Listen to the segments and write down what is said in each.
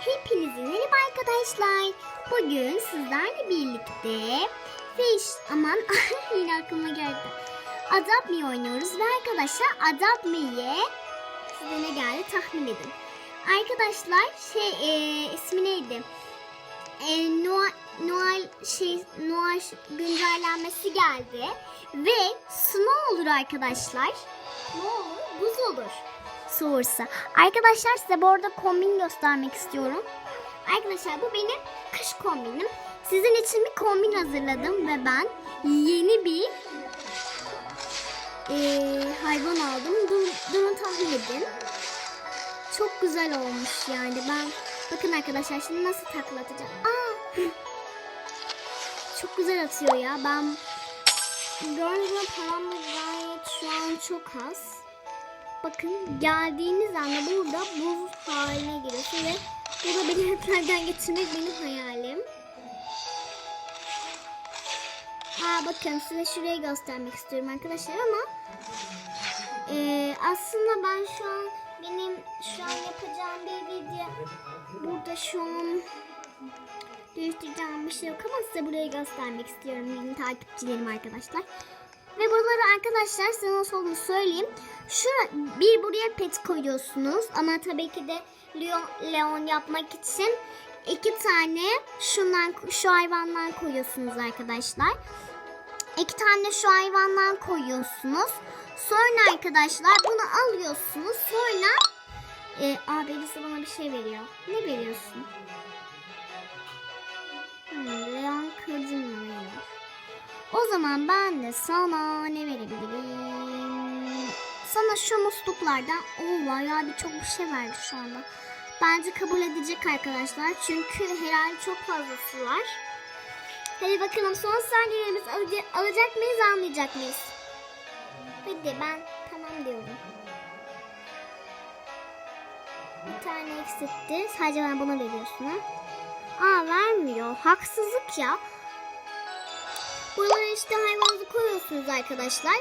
Hepinize merhaba arkadaşlar. Bugün sizlerle birlikte Fish, aman yine aklıma geldi. Adopt Me oynuyoruz ve arkadaşlar Adopt Me'ye size ne geldi tahmin edin. Arkadaşlar şey e, ismi neydi? E, Noel, Noel şey Noel güncellenmesi geldi ve snow olur arkadaşlar. Ne olur? Buz olur. Soğursa. Arkadaşlar size bu arada kombin göstermek istiyorum. Arkadaşlar bu benim kış kombinim. Sizin için bir kombin hazırladım ve ben yeni bir eee, hayvan aldım. Dur, durun tahmin edin. Çok güzel olmuş yani. Ben bakın arkadaşlar şimdi nasıl takla atacağım. Aa! Çok güzel atıyor ya. Ben gördüğünüz param gayet şu an çok az. Bakın geldiğiniz anda burada buz haline giriyorsun ve burada beni heplerden geçirmek benim hayalim. Aa bakın size şurayı göstermek istiyorum arkadaşlar ama eee, aslında ben şu an benim şu an yapacağım bir video burada şu an değiştireceğim bir şey yok ama size burayı göstermek istiyorum benim takipçilerim arkadaşlar. Ve buraları arkadaşlar size nasıl olduğunu söyleyeyim. Şu bir buraya pet koyuyorsunuz ama tabii ki de Leon, Leon yapmak için iki tane şundan şu hayvandan koyuyorsunuz arkadaşlar. İki tane şu hayvandan koyuyorsunuz. Sonra arkadaşlar bunu alıyorsunuz. Sonra e, aa birisi bana bir şey veriyor. Ne veriyorsun? O zaman ben de sana ne verebilirim? Sana şu musluklardan o bayağı bir çok bir şey verdi şu anda. Bence kabul edecek arkadaşlar. Çünkü herhalde çok fazlası var. Hadi bakalım son saniyelerimiz alacak, alacak mıyız almayacak mıyız? Hadi ben tamam diyorum. Bir tane eksiltti. Sadece ben buna veriyorsun ha. Aa vermiyor. Haksızlık ya. Buralara işte hayvanınızı koyuyorsunuz arkadaşlar.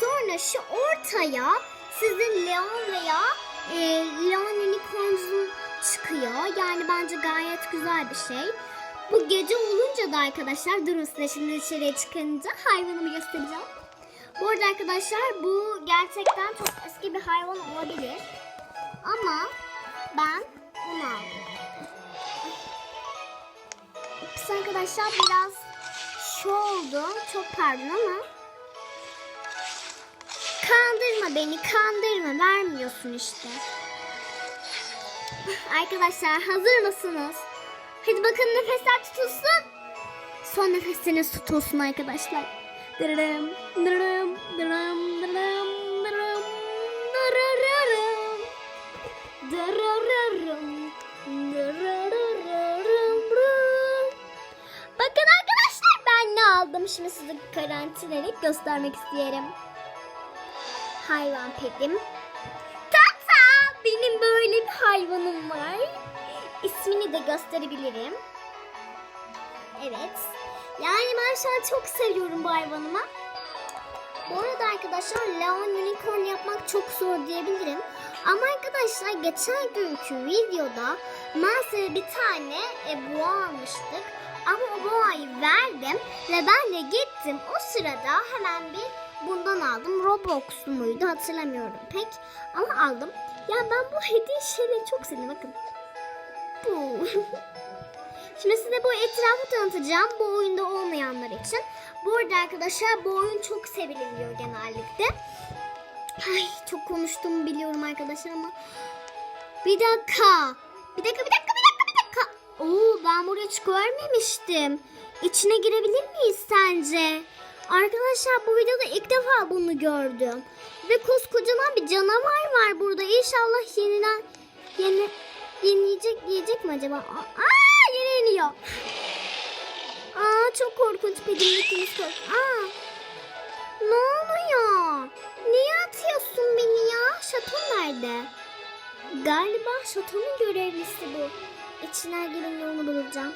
Sonra şu ortaya sizin Leon veya e, Leon Unicorns'un çıkıyor. Yani bence gayet güzel bir şey. Bu gece olunca da arkadaşlar durun size şimdi dışarıya çıkınca hayvanımı göstereceğim. Bu arada arkadaşlar bu gerçekten çok eski bir hayvan olabilir. Ama ben bunu aldım. Arkadaşlar biraz şu oldu. Çok pardon ama. Kandırma beni kandırma. Vermiyorsun işte. Arkadaşlar hazır mısınız? Hadi bakın nefesler tutulsun. Son nefesleriniz tutulsun arkadaşlar. Dırırım, dırırım, dırırım, dırırım, dırırım, dırırırım. Dırırırım, ben ne aldım. Şimdi size karantinayı göstermek isterim. Hayvan pedim. Tata! Benim böyle bir hayvanım var. İsmini de gösterebilirim. Evet. Yani an çok seviyorum bu hayvanımı. Bu arada arkadaşlar Leon Unicorn yapmak çok zor diyebilirim. Ama arkadaşlar geçen günkü videoda size bir tane e, boğa almıştık. Ama o boğayı verdim ve ben de gittim. O sırada hemen bir bundan aldım. Roblox'lu muydu hatırlamıyorum pek. Ama aldım. Ya ben bu hediye şeyleri çok sevdim bakın. Bu. Şimdi size bu etrafı tanıtacağım bu oyunda olmayanlar için. Bu arada arkadaşlar bu oyun çok seviliyor genellikle. Ay çok konuştum biliyorum arkadaşlar ama. Bir dakika bir dakika bir dakika. Buraya hiç görmemiştim. İçine girebilir miyiz sence? Arkadaşlar bu videoda ilk defa bunu gördüm. Ve koskocaman bir canavar var burada. İnşallah yeniden yeni yenileyecek yiyecek mi acaba? Aa yeni iniyor. Aa çok korkunç pedimlikimiz kork. Aa ne oluyor? Niye atıyorsun beni ya? Şaton nerede? Galiba şatonun görevlisi bu içine girin yolunu bulacağım.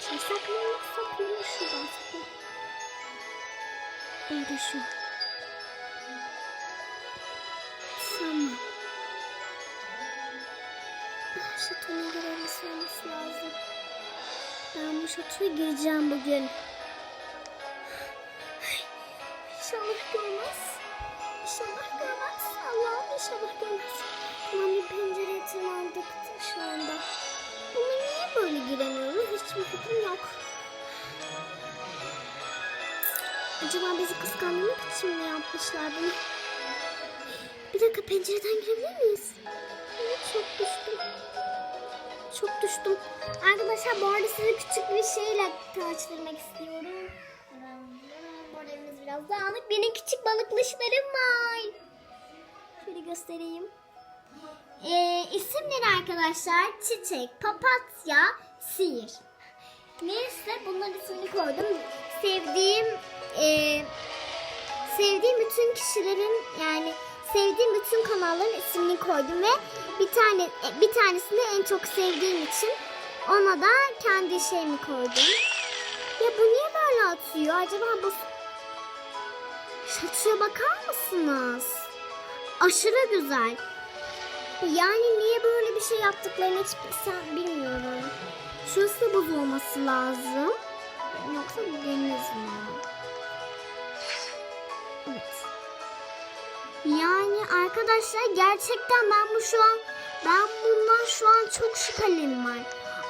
Sakın sakın. Sakın sakın. Şuradan sakın. Öyle ah, şu. Tamam. Girmesi lazım. Ben bu şatoya gireceğim bugün. Böyle giremiyoruz? Hiçbir fikrim yok. Acaba bizi kıskandırmak için mi yapmışlar bunu? Bir dakika pencereden girebilir miyiz? Çok düştüm. Çok düştüm. Arkadaşlar bu arada size küçük bir şeyle tanıştırmak istiyorum. Evimiz biraz dağınık. Benim küçük balıklaşlarım var. Şöyle göstereyim. Ee, isimleri arkadaşlar Çiçek, Papatya, Sihir. Neyse bunların ismini koydum. Sevdiğim e, sevdiğim bütün kişilerin yani sevdiğim bütün kanalların ismini koydum ve bir tane e, bir tanesini en çok sevdiğim için ona da kendi şeyimi koydum. Ya bu niye böyle atıyor? Acaba bu Şatuya bakar mısınız? Aşırı güzel. Yani niye böyle bir şey yaptıklarını hiç sen bilmiyorum. Şurası buz olması lazım. Yoksa deniz mi? Evet. Yani arkadaşlar gerçekten ben bu şu an ben bundan şu an çok şüphelim var.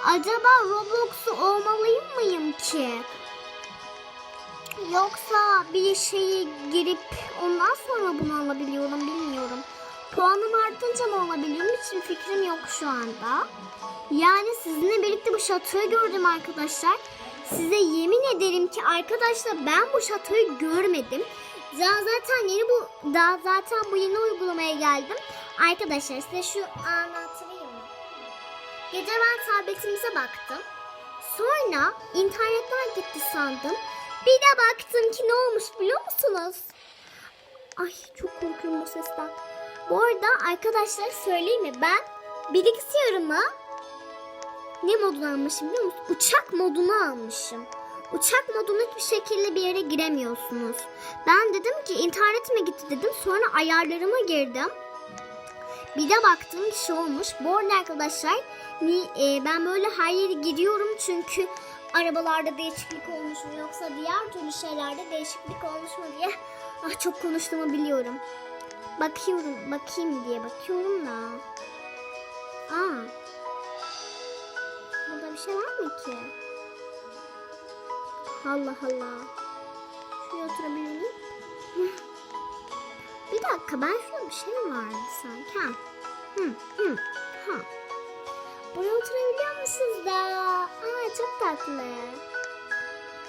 Acaba Roblox'u olmalıyım mıyım ki? Yoksa bir şeyi girip ondan sonra bunu alabiliyorum bilmiyorum. Puanım artınca mı alabiliyorum hiçbir fikrim yok şu anda. Yani sizinle birlikte bu şatoyu gördüm arkadaşlar. Size yemin ederim ki arkadaşlar ben bu şatoyu görmedim. Daha zaten yeni bu daha zaten bu yeni uygulamaya geldim. Arkadaşlar size şu anlatayım mı? Gece ben tabletimize baktım. Sonra internetten gitti sandım. Bir de baktım ki ne olmuş biliyor musunuz? Ay çok korkuyorum bu sesten. Bu arada arkadaşlar söyleyeyim mi? Ben bilgisayarıma ne modunu almışım biliyor musun? Uçak modunu almışım. Uçak modunu hiçbir şekilde bir yere giremiyorsunuz. Ben dedim ki internetime gitti dedim. Sonra ayarlarıma girdim. Bir de baktım bir şey olmuş. Bu arada arkadaşlar e, ben böyle her yere giriyorum çünkü arabalarda değişiklik olmuş mu yoksa diğer türlü şeylerde değişiklik olmuş mu diye ah çok konuştuğumu biliyorum. Bakıyorum, bakayım diye bakıyorum da. Aa. Burada bir şey var mı ki? Allah Allah. Şuraya oturabilir miyim? bir dakika ben şurada bir şey vardı sanki. Ha. Hı, hı, ha. Buraya oturabiliyor musunuz da? Aa çok tatlı.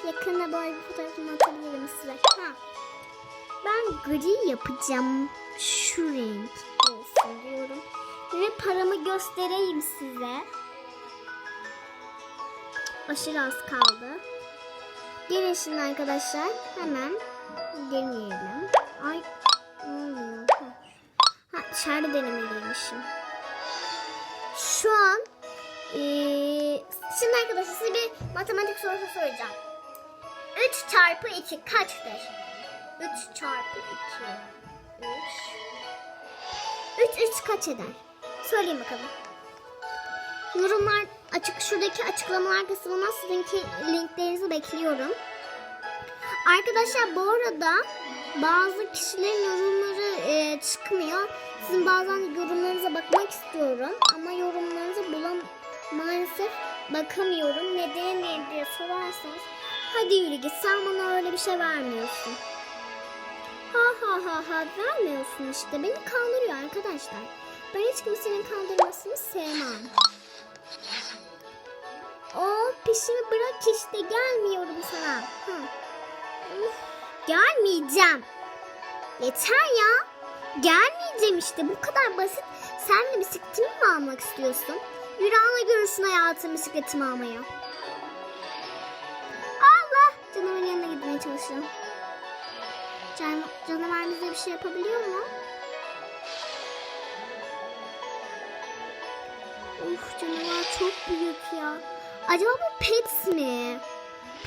Yakında böyle bir fotoğrafını atabilirim size. Ha. Ben gri yapacağım. Şu renk olsun diyorum. Ve paramı göstereyim size. Aşırı az kaldı. Gelin şimdi arkadaşlar. Hemen deneyelim. Ay ne oluyor? Ha, dışarıda denemeliymişim. Şu an eee, şimdi arkadaşlar size bir matematik sorusu soracağım. 3 çarpı 2 kaçtır? 3 çarpı 2. 3. 3 3 kaç eder? Söyleyin bakalım. Yorumlar açık şuradaki açıklamalar kısmına sizinki linklerinizi bekliyorum. Arkadaşlar bu arada bazı kişilerin yorumları e, çıkmıyor. Sizin bazen yorumlarınıza bakmak istiyorum ama yorumlarınızı bulam maalesef bakamıyorum. Neden ne diye sorarsanız hadi yürü git sen bana öyle bir şey vermiyorsun. Ha ha vermiyorsun işte beni kandırıyor arkadaşlar. Ben hiç kimsenin kandırmasını sevmem. O peşimi bırak işte gelmiyorum sana. Gelmeyeceğim. Yeter ya. Gelmeyeceğim işte bu kadar basit. Sen de bisikletimi mi almak istiyorsun? Yürü ana görürsün hayatım bisikletimi almaya. Allah! Canavarın yanına gitmeye çalışıyorum. Can, canavar bize bir şey yapabiliyor mu? Uf canavar çok büyük ya. Acaba bu pet mi?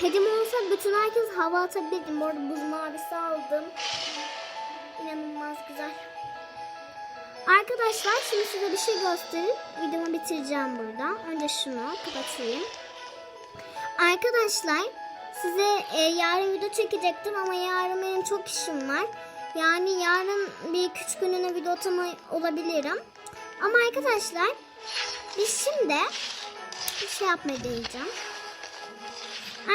Pedim olsa bütün herkes hava atabilirdim. Bu arada buz mavisi aldım. İnanılmaz güzel. Arkadaşlar şimdi size bir şey gösterip videomu bitireceğim burada. Önce şunu kapatayım. Arkadaşlar size e, yarın video çekecektim ama yarın benim çok işim var. Yani yarın bir küçük gününe video atama olabilirim. Ama arkadaşlar biz şimdi bir şey yapmaya deneyeceğim.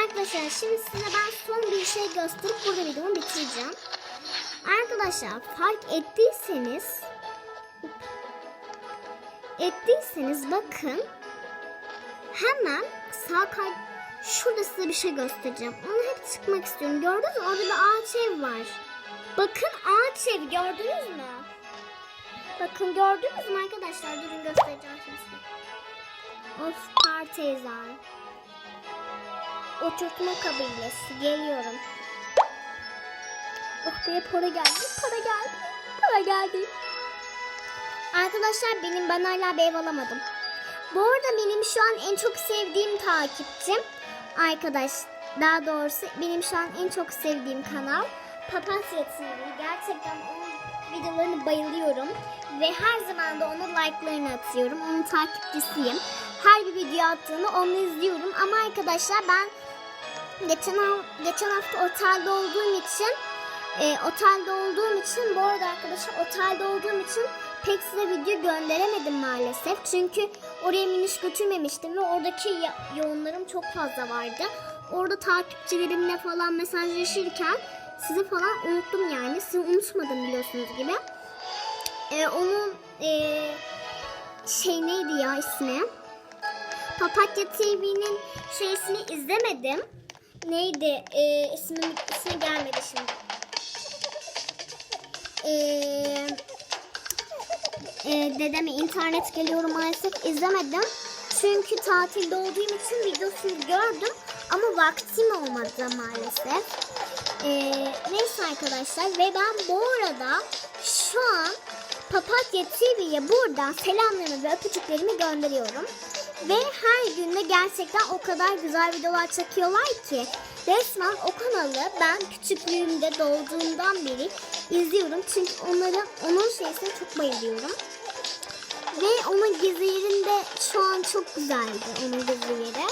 Arkadaşlar şimdi size ben son bir şey gösterip burada videomu bitireceğim. Arkadaşlar fark ettiyseniz ettiyseniz bakın hemen sağ kay şurada size bir şey göstereceğim. Onu hep çıkmak istiyorum. Gördünüz mü? Orada bir ağaç ev var. Bakın ağaç ev gördünüz mü? Bakın gördünüz mü arkadaşlar? Durun göstereceğim şimdi size. Of partizan. Oturtma kabilesi. Geliyorum. Oh be para geldi. Para geldi. Para geldi. Arkadaşlar benim ben hala bir ev alamadım. Bu arada benim şu an en çok sevdiğim takipçim arkadaş daha doğrusu benim şu an en çok sevdiğim kanal Papatya TV. Gerçekten onun videolarını bayılıyorum ve her zaman da onun like'larını atıyorum. Onun takipçisiyim. Her bir video attığını onu izliyorum ama arkadaşlar ben geçen geçen hafta otelde olduğum için e, otelde olduğum için bu arada arkadaşlar otelde olduğum için pek size video gönderemedim maalesef. Çünkü oraya miniş götürmemiştim ve oradaki yoğunlarım çok fazla vardı. Orada takipçilerimle falan mesajlaşırken sizi falan unuttum yani. Sizi unutmadım biliyorsunuz gibi. E, onun e, şey neydi ya ismi? Papatya TV'nin şeysini izlemedim. Neydi? E, ismi, ismi gelmedi şimdi. Ee, e, dedeme internet geliyorum maalesef izlemedim. Çünkü tatilde olduğum için videosunu gördüm ama vaktim olmadı maalesef. Ee, neyse arkadaşlar ve ben bu arada şu an Papatya TV'ye buradan selamlarımı ve öpücüklerimi gönderiyorum. Ve her gün de gerçekten o kadar güzel videolar çekiyorlar ki resmen o kanalı ben küçüklüğümde doğduğumdan beri izliyorum. Çünkü onların onun şeysine çok bayılıyorum. Ve onun gizli yerinde şu an çok güzeldi onun gizli yeri.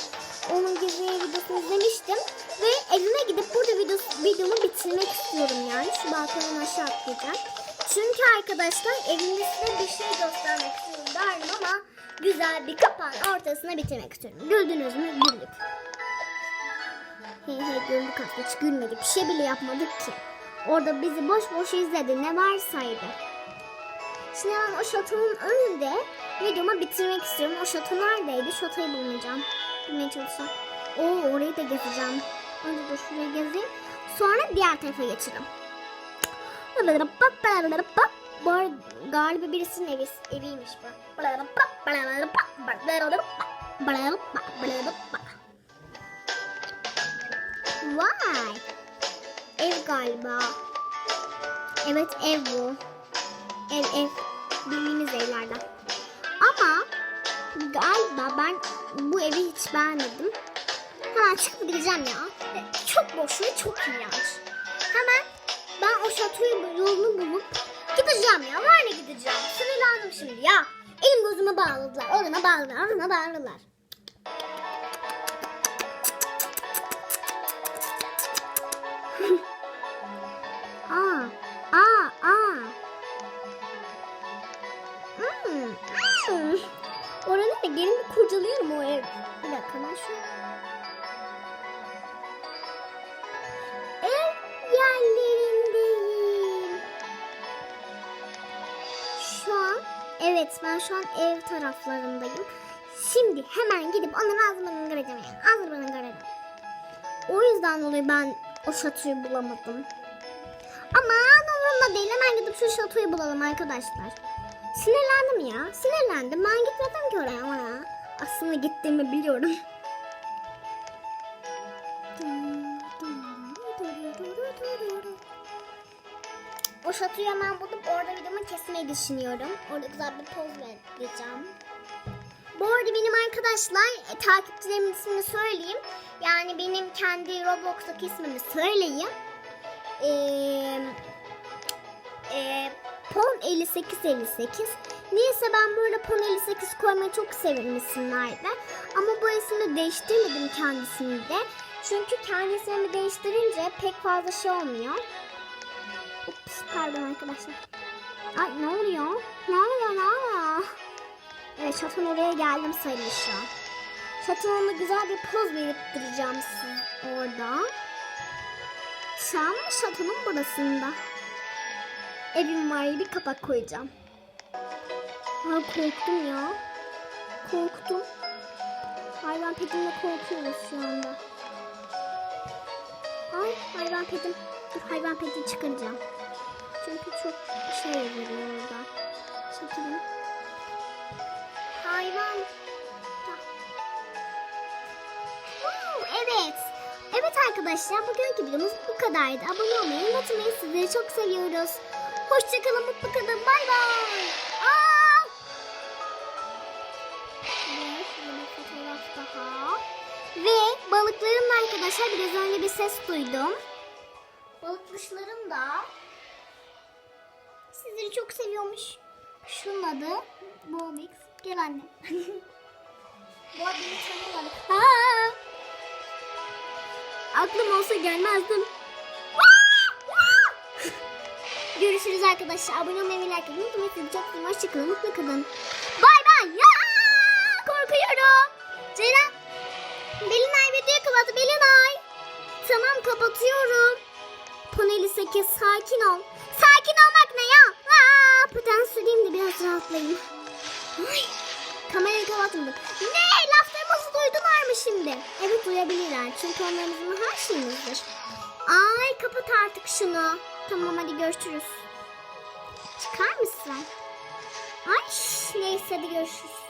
Onun gizli yeri videosunu izlemiştim. Ve evime gidip burada videosu, videomu bitirmek istiyorum yani. Şu balkondan aşağı atlayacağım. Çünkü arkadaşlar evimde size bir şey göstermek istiyorum ama güzel bir kapağın ortasına bitirmek istiyorum. Güldünüz mü? Güldük. Hey hey güldük aslında hiç gülmedik. Bir şey bile yapmadık ki. Orada bizi boş boş izledi ne varsaydı. Şimdi o şatonun önünde videomu bitirmek istiyorum. O şato neredeydi? Şatoyu bulmayacağım. Bulmaya çalışacağım. Oo orayı da gezeceğim. Önce de şurayı gezeyim. Sonra diğer tarafa geçelim. Bu arada galiba birisinin evi, eviymiş bu. Vay. Ev galiba. Evet ev bu. Ev ev. Bildiğimiz evlerden. Ama galiba ben bu evi hiç beğenmedim. Hemen çıkıp gideceğim ya. Çok boş ve çok iğrenç. Hemen ben o şatoyu yolunu bulup gideceğim ya. Var ne gideceğim. Sinirlendim şimdi ya. Elim gözüme bağladılar. Orana bağladılar. Orana bağladılar. Ben şu an ev taraflarındayım. Şimdi hemen gidip onların ağzını göreceğim yani. Ağzını göreceğim. O yüzden dolayı ben o şatoyu bulamadım. Aman umurumda değil. Hemen gidip şu şatoyu bulalım arkadaşlar. Sinirlendim ya. Sinirlendim. Ben gitmedim ki oraya ama ya. Aslında gittiğimi biliyorum. O şatoyu hemen bulup kesmeyi düşünüyorum. Orada güzel bir poz vereceğim. Bu arada benim arkadaşlar e, takipçilerimin ismini söyleyeyim. Yani benim kendi Roblox'taki ismimi söyleyeyim. Ee, e, Pon 58 58. Neyse ben böyle Pon 58 koymayı çok severim isimlerde. Ama bu ismi değiştirmedim kendisini de. Çünkü kendisini değiştirince pek fazla şey olmuyor. Ups pardon arkadaşlar. Ay ne oluyor? Ne oluyor ne oluyor? Evet şaton oraya geldim sayılır şu an. Şatonuna güzel bir poz veriptireceğim siz orada. Şu an şatonun burasında. Evim var bir kapak koyacağım. Ha korktum ya. Korktum. Hayvan pedimle korkuyoruz şu anda. Ay hayvan pedim. Dur hayvan pedi çıkaracağım. Çok şey veriyor orada. Çekilin. Hayvan. Oo, evet. Evet arkadaşlar bugünkü videomuz bu kadardı. Abone olmayı unutmayın. Sizleri çok seviyoruz. Hoşçakalın mutlu kalın. Bay bay. Aa! Ve şöyle bir arkadaşlar biraz önce bir ses duydum. Balıkmışlarım da sizleri çok seviyormuş. Şunun adı Bobix. Gel anne. Adını tanımadık. Ha! Aklım olsa gelmezdim. Görüşürüz arkadaşlar. Abone olmayı ve like atmayı unutmayın. Sizi çok seviyorum. Hoşçakalın. Mutlu kalın. Bay bay. Ya! Korkuyorum. Ceren. Belinay video kapattı. Belinay. Tamam kapatıyorum. Paneli 8 sakin ol. Paten süreyim de biraz rahatlayayım. Ay, kamerayı kapatmadım. Ne? Laflarımızı duydular mı şimdi? Evet duyabilirler. Çünkü onlar her şeyimizdir. Ay kapat artık şunu. Tamam hadi görüşürüz. Çıkar mısın? Ay neyse hadi görüşürüz.